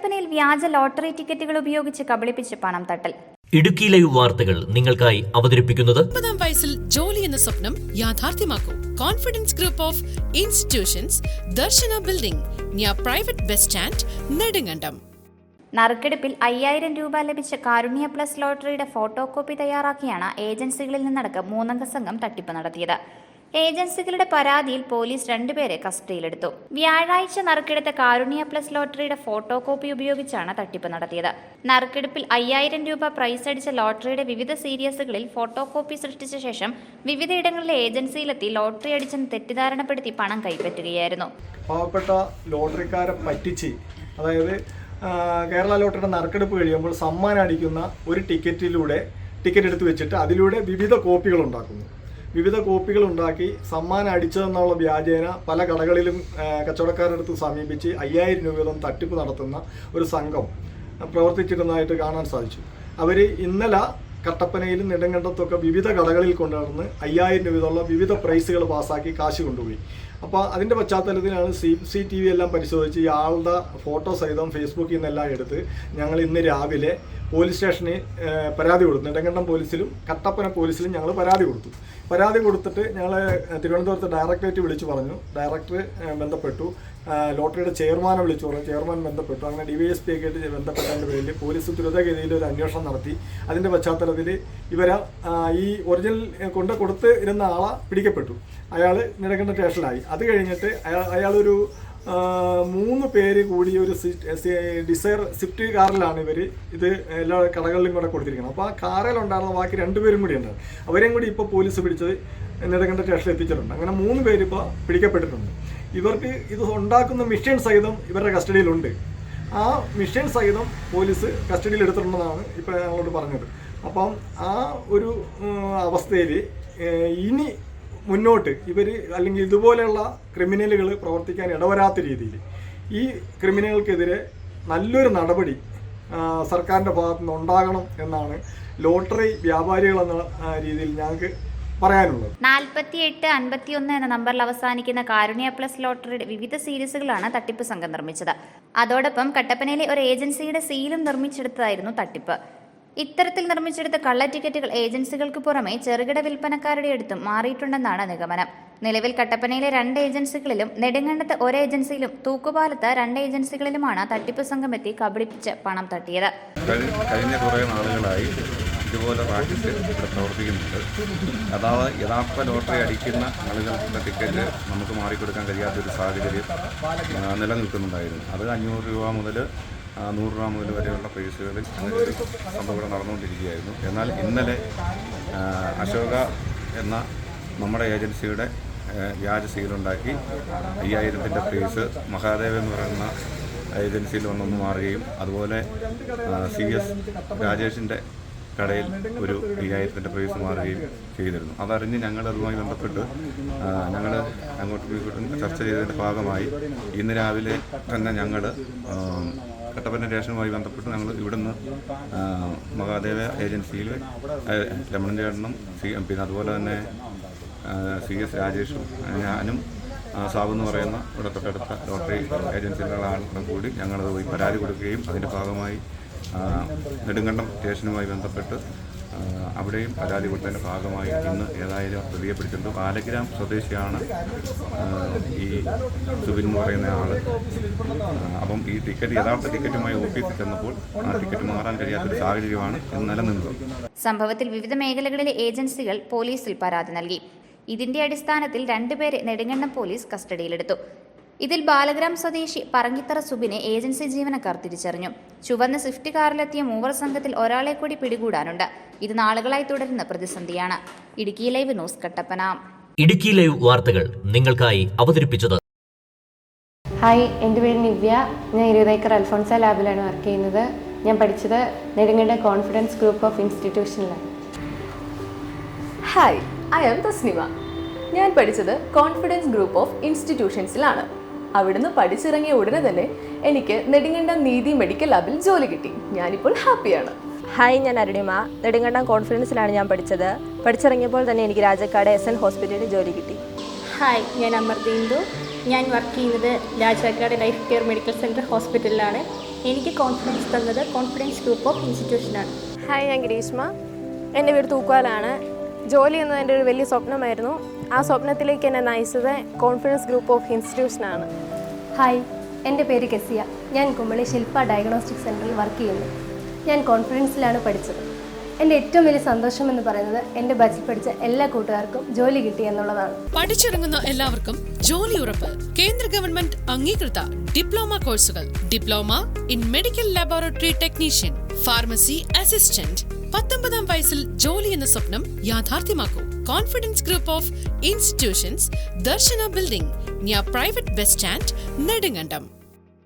കട്ടപ്പനയിൽ വ്യാജ ലോട്ടറി ടിക്കറ്റുകൾ ഉപയോഗിച്ച് കബളിപ്പിച്ച് പണം തട്ടൽ. ഇടുക്കി ലൈവ് വാർത്തകൾ നിങ്ങൾക്കായി അവതരിപ്പിക്കുന്നത് മുപ്പതാം വയസ്സിൽ ജോലി എന്ന സ്വപ്നം യാഥാർത്ഥ്യമാക്കൂ. Confidence group of institutions Darshana building private bus stand Nedumkandam. നറുക്കെടുപ്പിൽ അയ്യായിരം രൂപ ലഭിച്ച കാരുണ്യ പ്ലസ് ലോട്ടറിയുടെ ഫോട്ടോ കോപ്പി തയ്യാറാക്കിയാണ് ഏജൻസികളിൽ നിന്നടക്കം മൂന്നംഗ സംഘം തട്ടിപ്പ് നടത്തിയത്. ഏജൻസികളുടെ പരാതിയിൽ പോലീസ് രണ്ടുപേരെ കസ്റ്റഡിയിലെടുത്തു. വ്യാഴാഴ്ച നറുക്കെടുത്ത കാരുണ്യ പ്ലസ് ലോട്ടറിയുടെ ഫോട്ടോ കോപ്പി ഉപയോഗിച്ചാണ് തട്ടിപ്പ് നടത്തിയത്. നറുക്കെടുപ്പിൽ അയ്യായിരം രൂപ പ്രൈസ് അടിച്ച ലോട്ടറിയുടെ വിവിധ സീരീസുകളിൽ ഫോട്ടോ കോപ്പി സൃഷ്ടിച്ച ശേഷം വിവിധയിടങ്ങളിലെ ഏജൻസിയിലെത്തി ലോട്ടറി അടിച്ചെന്ന് തെറ്റിദ്ധാരണപ്പെടുത്തി പണം കൈപ്പറ്റുകയായിരുന്നു. പാവപ്പെട്ട ലോട്ടറിക്കാരെ പറ്റിച്ച് അതായത് കേരള ലോട്ടറിയുടെ നറുക്കെടുപ്പ് കഴിയുമ്പോൾ സമ്മാനം അടിക്കുന്ന ഒരു ടിക്കറ്റിലൂടെ ടിക്കറ്റ് എടുത്ത് വെച്ചിട്ട് അതിലൂടെ വിവിധ കോപ്പികൾ ഉണ്ടാക്കുന്നു. വിവിധ കോപ്പികൾ ഉണ്ടാക്കി സമ്മാനം അടിച്ചതെന്നുള്ള വ്യാജേന പല കടകളിലും കച്ചവടക്കാരടുത്ത് സമീപിച്ച് അയ്യായിരം രൂപ വീതം തട്ടിപ്പ് നടത്തുന്ന ഒരു സംഘം പ്രവർത്തിച്ചിരുന്നതായിട്ട് കാണാൻ സാധിച്ചു. അവർ ഇന്നലെ കട്ടപ്പനയിലും നെടുങ്കണ്ടത്തൊക്കെ വിവിധ കടകളിൽ കൊണ്ടുവന്ന് അയ്യായിരം രൂപ വീതമുള്ള വിവിധ പ്രൈസുകൾ പാസ്സാക്കി കാശ് കൊണ്ടുപോയി. അപ്പോൾ അതിന്റെ പശ്ചാത്തലത്തിലാണ് സി സി ടി വി എല്ലാം പരിശോധിച്ച് ഇയാളുടെ ഫോട്ടോ സഹിതം ഫേസ്ബുക്കിൽ നിന്നെല്ലാം എടുത്ത് ഞങ്ങൾ ഇന്ന് രാവിലെ പോലീസ് സ്റ്റേഷനിൽ പരാതി കൊടുത്തു. നെടുങ്കണ്ടം പോലീസിലും കട്ടപ്പന പോലീസിലും ഞങ്ങൾ പരാതി കൊടുത്തു. പരാതി കൊടുത്തിട്ട് ഞങ്ങൾ തിരുവനന്തപുരത്ത് ഡയറക്ടറേറ്റ് വിളിച്ചു പറഞ്ഞു. ഡയറക്ടർ ബന്ധപ്പെട്ടു. ലോട്ടറിയുടെ ചെയർമാനെ വിളിച്ചു പറഞ്ഞു. ചെയർമാൻ ബന്ധപ്പെട്ടു. അങ്ങനെ ഡി വൈ എസ് പി ഒക്കെ ആയിട്ട് ബന്ധപ്പെട്ടതിന്റെ പേരിൽ പോലീസ് ദ്രുതഗതിയിൽ ഒരു അന്വേഷണം നടത്തി. അതിന്റെ പശ്ചാത്തലത്തിൽ ഇവരെ ഈ ഒറിജിനൽ കൊണ്ട് കൊടുത്ത് ഇരുന്ന ആളെ പിടിക്കപ്പെട്ടു. അയാൾ നെടുങ്കണ്ട സ്റ്റേഷനിലായി. അത് കഴിഞ്ഞിട്ട് അയാൾ അയാളൊരു മൂന്ന് പേര് കൂടി ഒരു ഡിസയർ സ്വിഫ്റ്റ് കാറിലാണ് ഇവർ ഇത് എല്ലാ കടകളിലും കൂടെ കൊടുത്തിരിക്കുന്നത്. അപ്പോൾ ആ കാറിലുണ്ടായിരുന്ന ബാക്കി രണ്ടുപേരും കൂടി ഉണ്ട്. അവരെയും കൂടി ഇപ്പോൾ പോലീസ് പിടിച്ചത് നെടുങ്കണ്ട സ്റ്റേഷനിൽ എത്തിച്ചിട്ടുണ്ട്. അങ്ങനെ മൂന്ന് പേര് ഇപ്പോൾ പിടിക്കപ്പെട്ടിട്ടുണ്ട്. ഇവർക്ക് ഇത് ഉണ്ടാക്കുന്ന മിഷൻ സഹിതം ഇവരുടെ കസ്റ്റഡിയിലുണ്ട്. ആ മിഷൻ സഹിതം പോലീസ് കസ്റ്റഡിയിൽ എടുത്തിട്ടുണ്ടെന്നാണ് ഇപ്പോൾ ഞങ്ങളോട് പറഞ്ഞത്. അപ്പം ആ ഒരു അവസ്ഥയിൽ ഇനി മുന്നോട്ട് ഇവർ അല്ലെങ്കിൽ ഇതുപോലെയുള്ള ക്രിമിനലുകൾ പ്രവർത്തിക്കാൻ ഇടവരാത്ത രീതിയിൽ ഈ ക്രിമിനലുകൾക്കെതിരെ നല്ലൊരു നടപടി സർക്കാരിന്റെ ഭാഗത്തു നിന്ന് ഉണ്ടാകണം എന്നാണ് ലോട്ടറി വ്യാപാരികൾ എന്ന രീതിയിൽ ഞങ്ങൾക്ക് പറയാനുള്ളത്. നാൽപ്പത്തി എട്ട് അൻപത്തി ഒന്ന് എന്ന നമ്പറിൽ അവസാനിക്കുന്ന കാരുണ്യ പ്ലസ് ലോട്ടറിയുടെ വിവിധ സീരീസുകളാണ് തട്ടിപ്പ് സംഘം നിർമ്മിച്ചത്. അതോടൊപ്പം കട്ടപ്പനയിലെ ഒരു ഏജൻസിയുടെ സീലും നിർമ്മിച്ചെടുത്തതായിരുന്നു തട്ടിപ്പ്. ഇത്തരത്തിൽ നിർമ്മിച്ചെടുത്ത കള്ള ടിക്കറ്റുകൾ ഏജൻസികൾക്ക് പുറമെ ചെറുകിട വിൽപ്പനക്കാരുടെ അടുത്തും മാറിയിട്ടുണ്ടെന്നാണ് നിഗമനം. നിലവിൽ കട്ടപ്പനയിലെ രണ്ട് ഏജൻസികളിലും നെടുങ്കണ്ടത്ത് ഒരു ഏജൻസിയിലും തൂക്കുപാലത്ത് രണ്ട് ഏജൻസികളിലുമാണ് തട്ടിപ്പ് എത്തി കബളിപ്പിച്ച് പണം തട്ടിയത്. കഴിഞ്ഞ കുറേ നാളുകളായി ഇതുപോലെ പ്രാക്ടീസ് ഇവിടെ പ്രവർത്തിക്കുന്നുണ്ട്. അതായത് യഥാർത്ഥ ലോട്ടറി അടിക്കുന്ന ആളുകളുടെ ടിക്കറ്റ് നമുക്ക് മാറിക്കൊടുക്കാൻ കഴിയാത്തൊരു സാഹചര്യം നിലനിൽക്കുന്നുണ്ടായിരുന്നു. അത് അഞ്ഞൂറ് രൂപ മുതൽ നൂറ് രൂപ മുതൽ വരെയുള്ള പ്രൈസുകളിൽ സംഭവം നടന്നുകൊണ്ടിരിക്കുകയായിരുന്നു. എന്നാൽ ഇന്നലെ അശോക എന്ന നമ്മുടെ ഏജൻസിയുടെ വ്യാജ സീലുണ്ടാക്കി അയ്യായിരത്തിന്റെ പ്രൈസ് മഹാദേവ് എന്ന് പറയുന്ന ഏജൻസിയിൽ വന്നൊന്ന് മാറുകയും അതുപോലെ സി എസ് രാജേഷിന്റെ കടയിൽ ഒരു അയ്യായിരത്തിന്റെ പ്രൈസ് മാറുകയും ചെയ്തിരുന്നു. അതറിഞ്ഞ് ഞങ്ങൾ അതുമായി ബന്ധപ്പെട്ട് ഞങ്ങൾ അങ്ങോട്ടും ഇങ്ങോട്ടും ചർച്ച ചെയ്തതിന്റെ ഭാഗമായി ഇന്ന് രാവിലെ തന്നെ ഞങ്ങൾ കട്ടപ്പന സ്റ്റേഷനുമായി ബന്ധപ്പെട്ട് ഞങ്ങൾ ഇവിടുന്ന് മഹാദേവ ഏജൻസിയിൽ രമണൻ ചേട്ടനും സി പിന്നെ അതുപോലെ തന്നെ സി എസ് രാജേഷും ഞാനും സാബ് എന്ന് പറയുന്ന ഇവിടെ തൊട്ടടുത്ത ലോട്ടറി ഏജൻസികളുടെ ആളുകളും കൂടി ഞങ്ങളത് പോയി പരാതി കൊടുക്കുകയും അതിന്റെ ഭാഗമായി നെടുങ്കണ്ടം സ്റ്റേഷനുമായി ബന്ധപ്പെട്ട് അവിടെയും പരാതി കൊടുത്തതിന്റെ ഭാഗമായി ഇന്ന് ഏതായാലും പ്രതിയെ പിടിച്ചിട്ടുണ്ട് പാലഗ്രാം സ്വദേശിയാണ് ഈ സുബിൻ എന്ന് പറയുന്ന ആൾ അപ്പം ഈ ടിക്കറ്റ് യഥാർത്ഥ ടിക്കറ്റുമായി ഓഫീസിൽ ചെന്നപ്പോൾ ആ ടിക്കറ്റ് മാറാൻ കഴിയാത്തൊരു സാഹചര്യമാണ് ഇന്ന് നിലനിന്നത്. സംഭവത്തിൽ വിവിധ മേഖലകളിലെ ഏജൻസികൾ പോലീസിൽ പരാതി നൽകി. ഇതിന്റെ അടിസ്ഥാനത്തിൽ രണ്ടുപേരെ നെടുങ്കണ്ടം പോലീസ് കസ്റ്റഡിയിലെടുത്തു. ഇതിൽ ബാലഗ്രാം സ്വദേശി പറങ്കിത്തറ സുബിനെ ഏജൻസി ജീവനക്കാർ തിരിച്ചറിഞ്ഞു. ചുവന്ന സ്വിഫ്റ്റ് കാറിലെത്തിയ മൂവർ സംഘത്തിൽ ഒരാളെ കൂടി പിടികൂടാനുണ്ട്. ഇത് നാളുകളായി തുടരുന്ന പ്രതിസന്ധിയാണ്. Idukki live news Kattappana. Idukki live വാർത്തകൾ നിങ്ങൾക്കായി അവതരിപ്പിച്ചത് ഹായ് എന്റെ പേര് നിവ്യ. ഞാൻ ഇരുപതേക്കർ അൽഫോൺസ ലാബിലാണ് വർക്ക് ചെയ്യുന്നത്. ഞാൻ പഠിച്ചത് നെടുങ്ങയുടെ confidence group of ഇൻസ്റ്റിറ്റ്യൂഷനിലാണ്. Hi I am Tasnima. ഞാൻ പഠിച്ചത് കോൺഫിഡൻസ് ഗ്രൂപ്പ് ഓഫ് ഇൻസ്റ്റിറ്റ്യൂഷൻസിലാണ്. അവിടുന്ന് പഠിച്ചിറങ്ങിയ ഉടനെ തന്നെ എനിക്ക് നെടുങ്കണ്ടം നീതി മെഡിക്കൽ ലാബിൽ ജോലി കിട്ടി. ഞാനിപ്പോൾ ഹാപ്പിയാണ്. ഹായ് ഞാൻ അരുണിമ. നെടുങ്കണ്ടം കോൺഫിഡൻസിലാണ് ഞാൻ പഠിച്ചത്. പഠിച്ചിറങ്ങിയപ്പോൾ തന്നെ എനിക്ക് രാജക്കാട് എസ് എൻ ഹോസ്പിറ്റലിൽ ജോലി കിട്ടി. ഹായ് ഞാൻ അമർദീന്ദു. ഞാൻ വർക്ക് ചെയ്യുന്നത് Rajakkad life care medical centre ഹോസ്പിറ്റലിലാണ്. എനിക്ക് കോൺഫിഡൻസ് തന്നത് കോൺഫിഡൻസ് ഗ്രൂപ്പ് ഓഫ് ഇൻസ്റ്റിറ്റ്യൂഷനാണ് ഹായ് ഞാൻ ഗ്രീഷ്മ. എന്റെ വീട് തൂക്കാലാണ് ജോലി എന്നത് എന്റെ ഒരു വലിയ സ്വപ്നമായിരുന്നു. ആ സ്വപ്നത്തിലേക്ക് എന്നെ നയിച്ചത് കോൺഫിഡൻസ് ഗ്രൂപ്പ് ഓഫ് ഇൻസ്റ്റിറ്റ്യൂഷനാണ് ഹായ് എന്റെ പേര് കെസിയ. ഞാൻ കുമളി ശില്പ ഡയഗ്നോസ്റ്റിക് സെന്ററിൽ വർക്ക് ചെയ്യുന്നു. ഞാൻ കോൺഫിഡൻസിലാണ് പഠിച്ചത്. എന്റെ ഏറ്റവും വലിയ സന്തോഷം എന്ന് പറയുന്നത് എന്റെ ബാച്ചിൽ പഠിച്ച എല്ലാ കൂട്ടുകാർക്കും ജോലി കിട്ടി എന്നുള്ളതാണ്. പഠിച്ചിറങ്ങുന്ന എല്ലാവർക്കും ജോലി ഉറപ്പ്. കേന്ദ്ര ഗവൺമെന്റ് അംഗീകൃത ഡിപ്ലോമ കോഴ്സുകൾ. Diploma in medical laboratory technician pharmacy assistant. പത്തൊമ്പതാം വയസ്സിൽ ജോലി എന്ന സ്വപ്നം യാഥാർത്ഥ്യമാക്കൂ. Confidence group of institutions Darshana building near private bus stand Nedumkandam